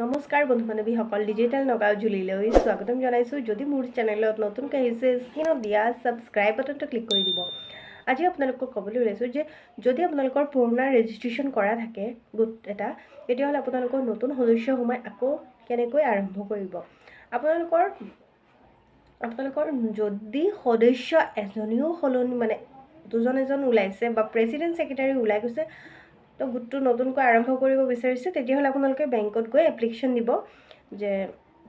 নমস্কাৰ বন্ধু বান্ধৱীসকল ডিজিটেল নগাঁও জুলিলৈ স্বাগতম জনাইছোঁ। যদি মোৰ চেনেলত নতুনকৈ আহিছে, স্ক্ৰীণত দিয়া ছাবস্ক্ৰাইব বাটনটো ক্লিক কৰি দিব। আজি আপোনালোকক ক'বলৈ ওলাইছোঁ যে, যদি আপোনালোকৰ পুৰণা ৰেজিষ্ট্ৰেশ্যন কৰা থাকে, গোট এটা, তেতিয়াহ'লে আপোনালোকৰ নতুন সদস্য সোমাই আকৌ কেনেকৈ আৰম্ভ কৰিব? আপোনালোকৰ আপোনালোকৰ যদি সদস্য এজনীও সলনি মানে দুজন এজন ওলাইছে বা প্ৰেচিডেণ্ট ছেক্ৰেটাৰী ওলাই গৈছে তো গোটটো নতুনকৈ আৰম্ভ কৰিব বিচাৰিছে, তেতিয়াহ'লে আপোনালোকে বেংকত গৈ এপ্লিকেশ্যন দিব, যে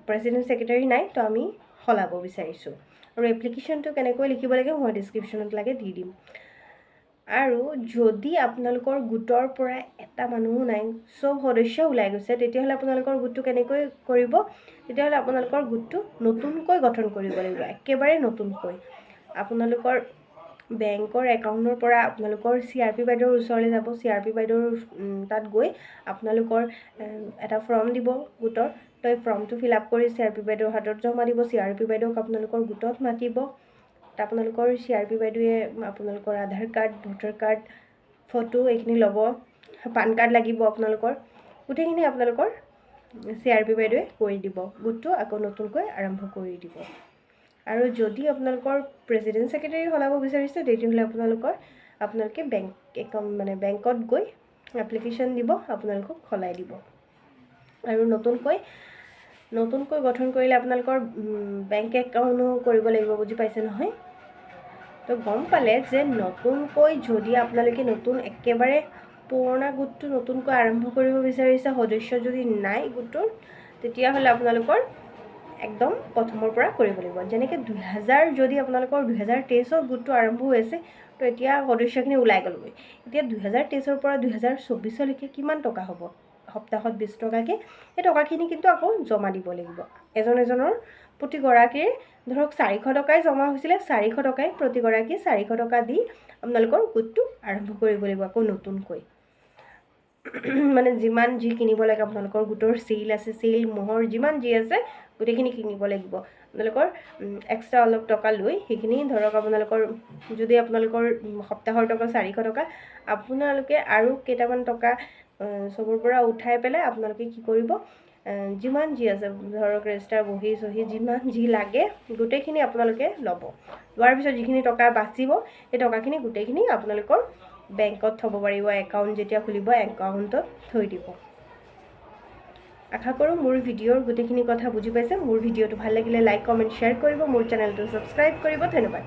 প্ৰেচিডেণ্ট ছেক্ৰেটাৰী নাই, তো আমি সলাব বিচাৰিছোঁ। আৰু এপ্লিকেশ্যনটো কেনেকৈ লিখিব লাগে মই ডিছক্ৰিপশ্যনত লাগে দি দিম। আৰু যদি আপোনালোকৰ গোটৰ পৰা এটা মানুহো নাই, চব সদস্য ওলাই গৈছে, তেতিয়াহ'লে আপোনালোকৰ গোটটো কেনেকৈ কৰিব? তেতিয়াহ'লে আপোনালোকৰ গোটটো নতুনকৈ গঠন কৰিব লাগিব, একেবাৰে নতুনকৈ। আপোনালোকৰ বেংকৰ একাউণ্টৰ পৰা আপোনালোকৰ চি আৰ পি বাইদেউৰ ওচৰলৈ যাব। চি আৰ পি বাইদেউৰ তাত গৈ আপোনালোকৰ এটা ফৰ্ম দিব গোটৰ। তো এই ফৰ্মটো ফিল আপ কৰি চি আৰ পি বাইদেউৰ হাতত জমা দিব। চি আৰ পি বাইদেউক আপোনালোকৰ গোটত মাতিব। আপোনালোকৰ চি আৰ পি বাইদেৱে আপোনালোকৰ Aadhaar card voter card photo এইখিনি ল'ব। পান কাৰ্ড লাগিব আপোনালোকৰ। গোটেইখিনি আপোনালোকৰ চি আৰ পি বাইদেৱে কৰি দিব। গোটটো আকৌ নতুনকৈ আৰম্ভ কৰি দিব। আৰু যদি আপোনালোকৰ প্ৰেচিডেণ্ট ছেক্ৰেটাৰী সলাব বিচাৰিছে তেতিয়াহ'লে আপোনালোকৰ, আপোনালোকে বেংক একাউণ্ট মানে বেংকত গৈ এপ্লিকেশ্যন দিব, আপোনালোকক সলাই দিব। আৰু নতুনকৈ নতুনকৈ গঠন কৰিলে আপোনালোকৰ বেংক একাউণ্টো কৰিব লাগিব, বুজি পাইছে নহয়? তো গম পালে যে নতুনকৈ যদি আপোনালোকে নতুন, একেবাৰে পুৰণা গোটটো নতুনকৈ আৰম্ভ কৰিব বিচাৰিছে, সদস্য যদি নাই গোটটোৰ, তেতিয়াহ'লে আপোনালোকৰ একদম প্ৰথমৰ পৰা কৰিব লাগিব। যেনেকৈ দুহেজাৰ যদি আপোনালোকৰ দুহেজাৰ তেইছত গোটটো আৰম্ভ হৈ আছে, তো এতিয়া সদস্যখিনি ওলাই গ'লগৈ। এতিয়া দুহেজাৰ তেইছৰ পৰা দুহেজাৰ চৌবিছলৈকে কিমান টকা হ'ব? সপ্তাহত বিছ টকাকৈ। সেই টকাখিনি কিন্তু আকৌ জমা দিব লাগিব। এজন এজনৰ প্ৰতিগৰাকীৰ ধৰক চাৰিশ টকাই জমা হৈছিলে, চাৰিশ টকাই প্ৰতিগৰাকী চাৰিশ টকা দি আপোনালোকৰ গোটটো আৰম্ভ কৰিব লাগিব আকৌ নতুনকৈ। মানে যিমান যি কিনিব লাগে আপোনালোকৰ, গোটৰ চেইল আছে চেইল ম'হৰ যিমান যি আছে, গোটেইখিনি কিনিব লাগিব। আপোনালোকৰ এক্সট্ৰা অলপ টকা লৈ সেইখিনি ধৰক আপোনালোকৰ, যদি আপোনালোকৰ সপ্তাহৰ টকা, চাৰিশ টকা, আপোনালোকে আৰু কেইটামান টকা চবৰ পৰা উঠাই পেলাই আপোনালোকে কি কৰিব যিমান যি আছে, ধৰক ৰেজিষ্টাৰ বহি চহি যিমান যি লাগে, গোটেইখিনি আপোনালোকে ল'ব। লোৱাৰ পিছত যিখিনি টকা বাচিব, সেই টকাখিনি গোটেইখিনি আপোনালোকৰ বেংকত থ'ব পাৰিব একাউণ্ট যেতিয়া খুলিব একাউণ্টত থৈ দিব। আশা কৰোঁ মোৰ ভিডিঅ'ৰ গোটেইখিনি কথা বুজি পাইছে। মোৰ ভিডিঅ'টো ভালো লাগিলে লাইক কমেণ্ট শ্বেয়াৰ কৰিব। মোৰ চেনেলটো ছাবস্ক্ৰাইব কৰিব। ধন্যবাদ।